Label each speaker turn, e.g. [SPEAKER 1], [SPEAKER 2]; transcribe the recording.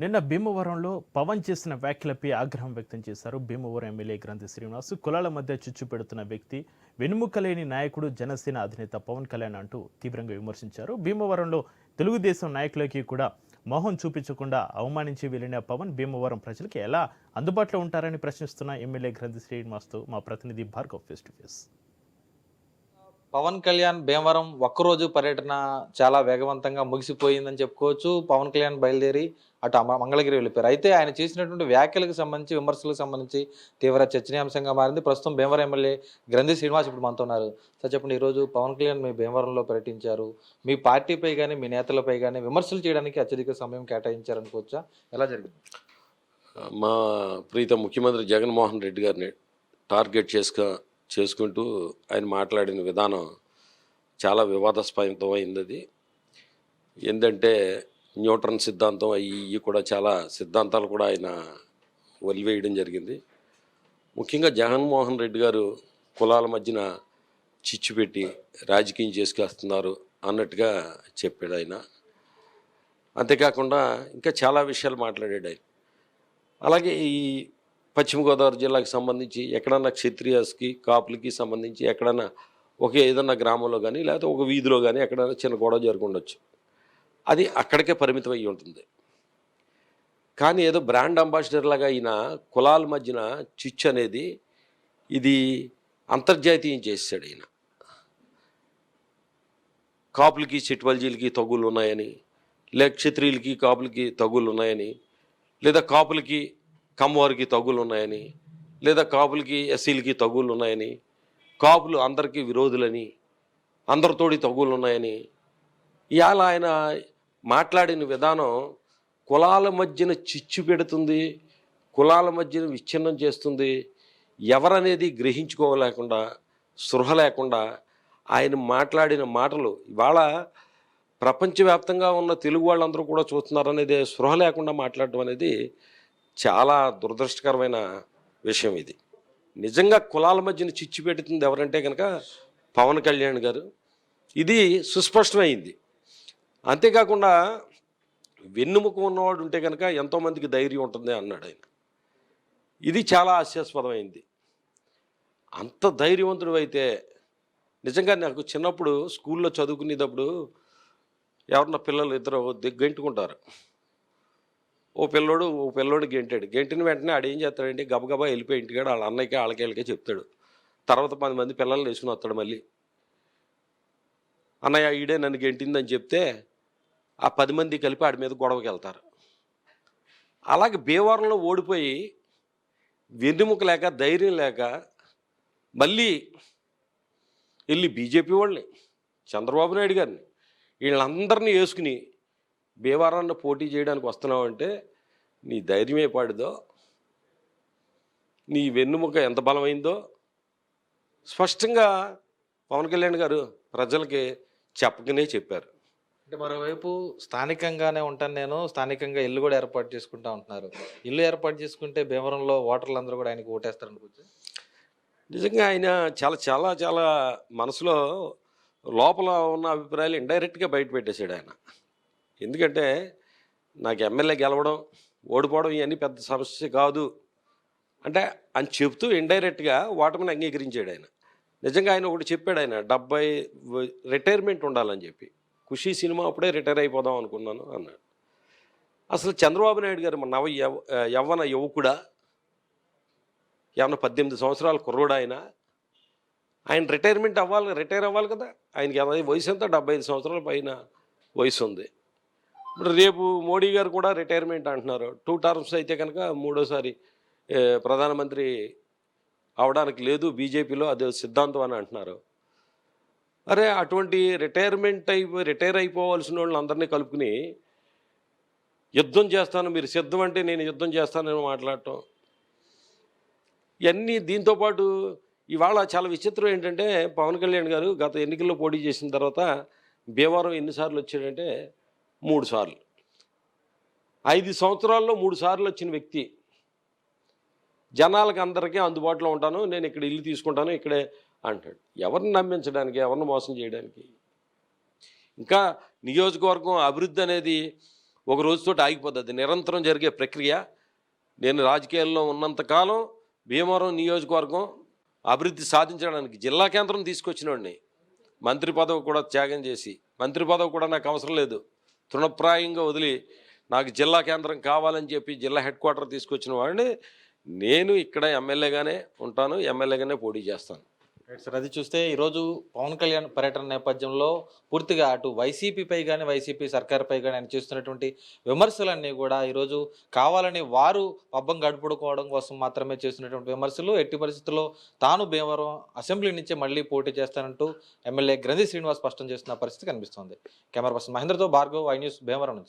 [SPEAKER 1] నిన్న భీమవరంలో పవన్ చేసిన వ్యాఖ్యలపై ఆగ్రహం వ్యక్తం చేశారు భీమవరం ఎమ్మెల్యే గ్రంథి శ్రీనివాస్. కులాల మధ్య చిచ్చు పెడుతున్న వ్యక్తి వెనుముకలేని నాయకుడు జనసేన అధినేత పవన్ కళ్యాణ్ అంటూ తీవ్రంగా విమర్శించారు. భీమవరంలో తెలుగుదేశం నాయకులకి కూడా మొహం చూపించకుండా అవమానించి వెళ్ళిన పవన్ భీమవరం ప్రజలకి ఎలా అందుబాటులో ఉంటారని ప్రశ్నిస్తున్న ఎమ్మెల్యే గ్రంథి శ్రీనివాస్తో మా ప్రతినిధి Bhargav face to face
[SPEAKER 2] Pawan Kalyan Bhimavaram ఒక్కరోజు పర్యటన చాలా వేగవంతంగా ముగిసిపోయిందని చెప్పుకోవచ్చు. పవన్ కళ్యాణ్ బయలుదేరి అటు మంగళగిరి వెళ్ళిపోయారు. అయితే ఆయన చేసినటువంటి వ్యాఖ్యలకు సంబంధించి విమర్శలకు సంబంధించి తీవ్ర చర్చనీయాంశంగా మారింది. ప్రస్తుతం భీమవరం ఎమ్మెల్యే గ్రంథి శ్రీనివాస్ ఇప్పుడు మనతో ఉన్నారు. సార్ చెప్పండి ఈరోజు పవన్ కళ్యాణ్ మీ భీమవరంలో పర్యటించారు. మీ పార్టీపై కానీ మీ నేతలపై కానీ విమర్శలు చేయడానికి అత్యధిక సమయం కేటాయించారనుకోవచ్చా? ఎలా జరిగింది?
[SPEAKER 3] మా ప్రీత ముఖ్యమంత్రి జగన్మోహన్ రెడ్డి గారిని టార్గెట్ చేసుక చేసుకుంటూ ఆయన మాట్లాడిన విధానం చాలా వివాదాస్పదంతో అయింది అది ఏంటంటే న్యూట్రన్ సిద్ధాంతం అవి కూడా చాలా సిద్ధాంతాలు కూడా ఆయన వలివేయడం జరిగింది. ముఖ్యంగా జగన్మోహన్ రెడ్డి గారు కులాల మధ్యన చిచ్చు పెట్టి రాజకీయం చేసుకొస్తున్నారు అన్నట్టుగా చెప్పాడు ఆయన. అంతేకాకుండా ఇంకా చాలా విషయాలు మాట్లాడాడు ఆయన. అలాగే ఈ పశ్చిమ గోదావరి జిల్లాకు సంబంధించి ఎక్కడన్నా క్షత్రియాస్కి కాపులకి సంబంధించి ఎక్కడన్నా ఒకే ఏదన్నా గ్రామంలో కానీ లేకపోతే ఒక వీధిలో కానీ ఎక్కడైనా చిన్న గొడవ జరుగుండొచ్చు. అది అక్కడికే పరిమితం అయ్యి ఉంటుంది. కానీ ఏదో బ్రాండ్ అంబాసిడర్ లాగా అయిన కులాల మధ్యన చిచ్చు అనేది ఇది అంతర్జాతీయం చేసాడు ఈయన. కాపులకి చిట్వల్జీలకి తగులు ఉన్నాయని లేక క్షత్రియులకి కాపులకి తగులు ఉన్నాయని లేదా కాపులకి కమ్మవారికి తగులు ఉన్నాయని లేదా కాపులకి ఎస్సీలకి తగులు ఉన్నాయని కాపులు అందరికీ విరోధులని అందరితోటి తగులు ఉన్నాయని ఇవాళ ఆయన మాట్లాడిన విధానం కులాల మధ్యన చిచ్చు పెడుతుంది కులాల మధ్యన విచ్ఛిన్నం చేస్తుంది ఎవరనేది గ్రహించుకోలేకుండా స్పృహ లేకుండా ఆయన మాట్లాడిన మాటలు ఇవాళ ప్రపంచవ్యాప్తంగా ఉన్న తెలుగు వాళ్ళందరూ కూడా చూస్తున్నారు అనేది స్పృహ లేకుండా మాట్లాడడం అనేది చాలా దురదృష్టకరమైన విషయం ఇది. నిజంగా కులాల మధ్యన చిచ్చు పెడుతుంది ఎవరంటే కనుక పవన్ కళ్యాణ్ గారు. ఇది సుస్పష్టమైంది. అంతేకాకుండా వెన్నుముక ఉన్నవాడు ఉంటే కనుక ఎంతోమందికి ధైర్యం ఉంటుంది అన్నాడు ఆయన. ఇది చాలా హాస్యాస్పదమైంది. అంత ధైర్యవంతుడు అయితే నిజంగా నాకు చిన్నప్పుడు స్కూల్లో చదువుకునేటప్పుడు ఎవరన్నా పిల్లలు ఇద్దరు గెంటుకుంటారు ఓ పిల్లోడు ఓ పిల్లోడు గెంటాడు. గెంటిన వెంటనే ఆడు ఏం చేస్తాడంటే గబగబా వెళ్ళిపోయి ఇంటికాడ వాళ్ళ అన్నయ్యకి వాళ్ళకి వెళ్ళకే చెప్తాడు. తర్వాత పది మంది పిల్లల్ని వేసుకుని వస్తాడు మళ్ళీ. అన్నయ్య ఈడే నన్ను గెంటిందని చెప్తే ఆ పది మంది కలిపి ఆడి మీద గొడవకి వెళ్తారు. అలాగే భీవరంలో ఓడిపోయి వెన్నుముక లేక ధైర్యం లేక మళ్ళీ వెళ్ళి బీజేపీ వాళ్ళని చంద్రబాబు నాయుడు గారిని వీళ్ళందరినీ వేసుకుని భీమవరాన్ని పోటీ చేయడానికి వస్తున్నావు అంటే నీ ధైర్యమే పాడుదో నీ వెన్నుముక ఎంత బలమైందో. స్పష్టంగా పవన్ కళ్యాణ్ గారు ప్రజలకి చెప్పకనే చెప్పారు.
[SPEAKER 2] అంటే మరోవైపు స్థానికంగానే ఉంటాను నేను స్థానికంగా ఇల్లు కూడా ఏర్పాటు చేసుకుంటా ఉంటున్నారు. ఇల్లు ఏర్పాటు చేసుకుంటే భీమవరంలో ఓటర్లు అందరూ కూడా ఆయనకు ఓటేస్తారు అనుకోవచ్చు
[SPEAKER 3] నిజంగా ఆయన చాలా చాలా చాలా మనసులో లోపల ఉన్న అభిప్రాయాలు ఇండైరెక్ట్గా బయట పెట్టేశాడు ఆయన. ఎందుకంటే నాకు ఎమ్మెల్యే గెలవడం ఓడిపోవడం ఇవన్నీ పెద్ద సమస్య కాదు. అంటే అని చెప్తూ ఇండైరెక్ట్గా వాటమిని అంగీకరించాడు ఆయన. నిజంగా ఆయన ఒకటి చెప్పాడు ఆయన డెబ్బై రిటైర్మెంట్ ఉండాలని చెప్పి. ఖుషీ సినిమా అప్పుడే రిటైర్ అయిపోదాం అనుకున్నాను అన్నాడు. అసలు చంద్రబాబు నాయుడు గారు మన నవ యవ యవ్వన యువకుడా? ఏమన్నా పద్దెనిమిది సంవత్సరాల కుర్రోడు ఆయన? ఆయన రిటైర్మెంట్ అవ్వాలి రిటైర్ అవ్వాలి కదా. ఆయనకి వయసు ఎంత? డెబ్బై ఐదు సంవత్సరాల పైన వయసు ఉంది. ఇప్పుడు రేపు మోడీ గారు కూడా రిటైర్మెంట్ అంటున్నారు. టూ టర్మ్స్ అయితే కనుక మూడోసారి ప్రధానమంత్రి అవడానికి లేదు బీజేపీలో అదే సిద్ధాంతం అని అంటున్నారు. అరే అటువంటి రిటైర్మెంట్ అయిపోయి రిటైర్ అయిపోవాల్సిన వాళ్ళని అందరినీ కలుపుకుని యుద్ధం చేస్తాను మీరు సిద్ధం అంటే నేను యుద్ధం చేస్తానని మాట్లాడటం. ఇవన్నీ దీంతోపాటు ఇవాళ చాలా విచిత్రం ఏంటంటే పవన్ కళ్యాణ్ గారు గత ఎన్నికల్లో పోటీ చేసిన తర్వాత భీమవరం ఎన్నిసార్లు వచ్చాడంటే మూడు సార్లు. ఐదు సంవత్సరాల్లో మూడు సార్లు వచ్చిన వ్యక్తి. జనాలకు అందరికీ అందుబాటులో ఉంటాను నేను ఇక్కడ ఇల్లు తీసుకుంటాను ఇక్కడే అంటాడు. ఎవరిని నమ్మించడానికి ఎవరిని మోసం చేయడానికి? ఇంకా నియోజకవర్గం అభివృద్ధి అనేది ఒక రోజుతో ఆగిపోతుంది నిరంతరం జరిగే ప్రక్రియ. నేను రాజకీయాల్లో ఉన్నంతకాలం భీమవరం నియోజకవర్గం అభివృద్ధి సాధించడానికి జిల్లా కేంద్రం తీసుకొచ్చినోడిని. మంత్రి పదవి కూడా త్యాగం చేసి మంత్రి పదవి కూడా నాకు అవసరం లేదు. తృణప్రాయంగా వదిలి నాకు జిల్లా కేంద్రం కావాలని చెప్పి జిల్లా హెడ్ క్వార్టర్ తీసుకొచ్చిన వాడిని నేను ఇక్కడ ఎమ్మెల్యేగానే ఉంటాను ఎమ్మెల్యేగానే పోటీ చేస్తాను.
[SPEAKER 2] సార్ అది చూస్తే ఈరోజు పవన్ కళ్యాణ్ పర్యటన నేపథ్యంలో పూర్తిగా అటు వైసీపీపై కానీ వైసీపీ సర్కార్పై కానీ ఆయన చేస్తున్నటువంటి విమర్శలన్నీ కూడా ఈరోజు కావాలని వారు పబ్బం గడుపుకోవడం కోసం మాత్రమే చేస్తున్నటువంటి విమర్శలు. ఎట్టి పరిస్థితుల్లో తాను భీమవరం అసెంబ్లీ నుంచే మళ్ళీ పోటీ చేస్తానంటూ ఎమ్మెల్యే గ్రంథి శ్రీనివాస్ స్పష్టం చేస్తున్న పరిస్థితి కనిపిస్తోంది. కెమెరా పర్సన్ మహేంద్రతో భార్గవ్ ఐ న్యూస్ భీమవరం నుంచి.